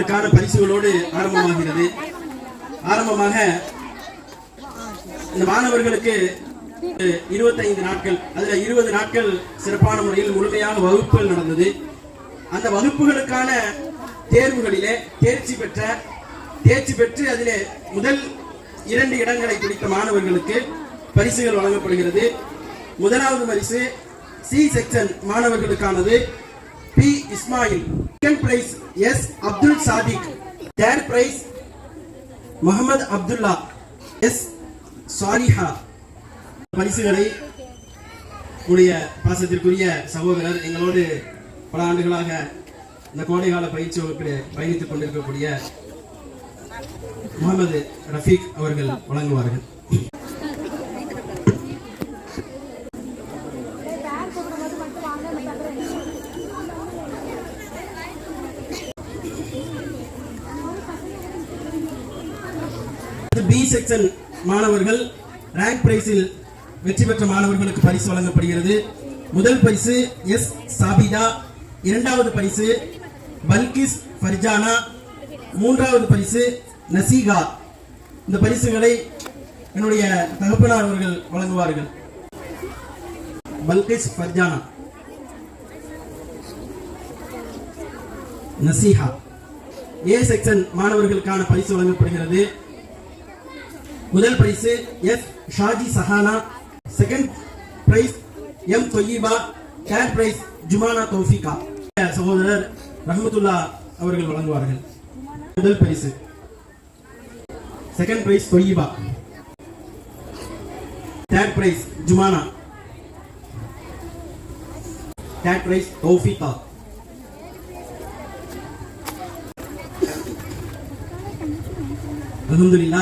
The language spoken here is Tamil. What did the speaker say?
க்கான பரிசுகளோடு ஆரம்பமாகிறது. ஆரம்பமாக இந்த மாணவர்களுக்கு இருபத்தைந்து நாட்கள் அதுல இருபது நாட்கள் சிறப்பான முறையில் முழுமையாக வகுப்புகள் நடந்தது. அந்த வகுப்புகளுக்கான தேர்வுகளிலே தேர்ச்சி பெற்ற தேர்ச்சி பெற்று அதிலே முதல் இரண்டு இடங்களை பிடித்த மாணவர்களுக்கு பரிசுகள் வழங்கப்படுகிறது. முதலாவது பரிசு C section மாணவர்களுக்கானது. B Ismail. Second prize S Abdul Sadiq third prize Mohammed Abdullah S Sariha பரிசுகளை உடைய பாசத்திற்குரிய சகோதரர் எங்களோடு பல ஆண்டுகளாக இந்த கோடைகால பயிற்சி வகுப்பில் பயணித்துக் கொண்டிருக்கக்கூடிய முகமது ரஃபீக் அவர்கள் வழங்குவார்கள். பி செக்ஷன் மாணவர்கள் ரேங்க் பிரைஸில் வெற்றி பெற்ற மாணவர்களுக்கு பரிசு வழங்கப்படுகிறது. முதல் பரிசு எஸ் சாபிதா இரண்டாவது பரிசு பல்கிஸ் ஃபர்ஜானா மூன்றாவது பரிசு நசீகா. இந்த பரிசுகளை என்னுடைய தகப்பனார் அவர்கள் வழங்குவார்கள். பல்கிஸ் ஃபர்ஜானா. நசீஹா ஏ செக்ஷன் மாணவர்களுக்கான பரிசு வழங்கப்படுகிறது. முதல் prize S Shaji Sahana. Second prize M Thoyyiba. Third prize Jumana Thoufiqa. சகோதரர் ரஹமத்துல்லா அவர்கள் வழங்குவார்கள். முதல் பரிசு second prize Thoyyiba. Third prize Jumana. Third prize Thoufiqa. Alamathullah